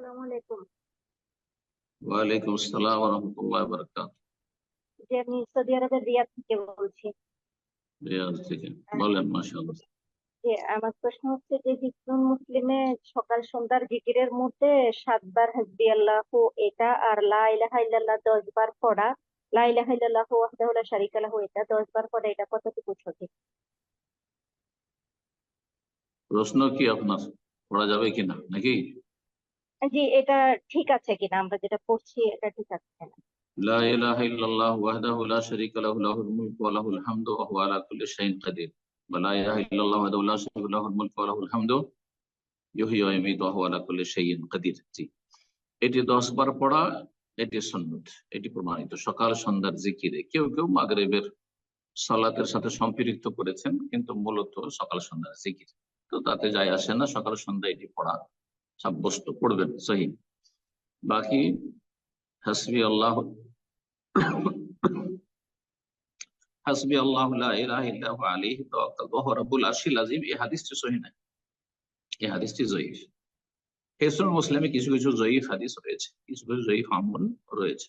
আসসালামু আলাইকুম। ওয়ালাইকুম আসসালাম রহমতুল্লাহ বারাকাত জি আমি সৌদি আরবের রিয়াদ থেকে বলছি। রিয়াজ থেকে বলেন মাশাআল্লাহ। যে আমার প্রশ্ন হচ্ছে যে হিজবুল মুসলিমে সকাল সন্ধ্যার জিকিরের মধ্যে সাতবার হাসবি আল্লাহু এটা আর লা ইলাহা ইল্লাল্লাহ দশ বার পড়া। লা ইলাহা ইল্লাল্লাহু ওয়াহদাহু লা শারীকা লাহু এটা বার পড়া এটা কতটুকু সঠিক? প্রশ্ন কি আপনার? পড়া যাবে কিনা নাকি? জি, এটা ঠিক আছে কিনা? আমরা যেটা পড়ছি, এটা ঠিক আছে কিনা? লা ইলাহা ইল্লাল্লাহ ওয়াহদাহু লা শারীকা লাহু, লাহুল ওয়া লাহুল হামদু, ওয়া হুয়া আলা কুল্লি শাইইন কাদির লা ইলাহা ইল্লাল্লাহ ওয়াহদাহু লা শারীকা লাহু, লাহুল ওয়া লাহুল হামদু ওয়া ইউমীতু ওয়া হুয়া আলা কুল্লি শাইইন কাদির জি। এটি দশ বার পড়া, এটি সুন্নত, এটি প্রমাণিত। সকাল, সন্ধ্যার জিকিরে। কেউ কেউ মাগরিবের সালাতের সাথে সম্পৃক্ত করেছেন, কিন্তু মূলত সকাল, সন্ধ্যার জিকির। তো তাতে যায় আসে না, সকাল, সন্ধ্যা এটি পড়া। সাব্যস্ত পড়বেন সহি। বাকি হাসবি আল্লাহ হাসবি আল্লাহ লা ইলাহা ইল্লা হু আলাইহি তাওয়াক্কালতু ওয়া হুয়া রাব্বুল আরশিল আযীম। এই হাদিসটি সহি নয় এই হাদিসটি জয়ীফ। হেসুল মুসলিমে, কিছু কিছু জয়ীফ হাদিস রয়েছে, কিছু কিছু জয়ীফ আমল রয়েছে।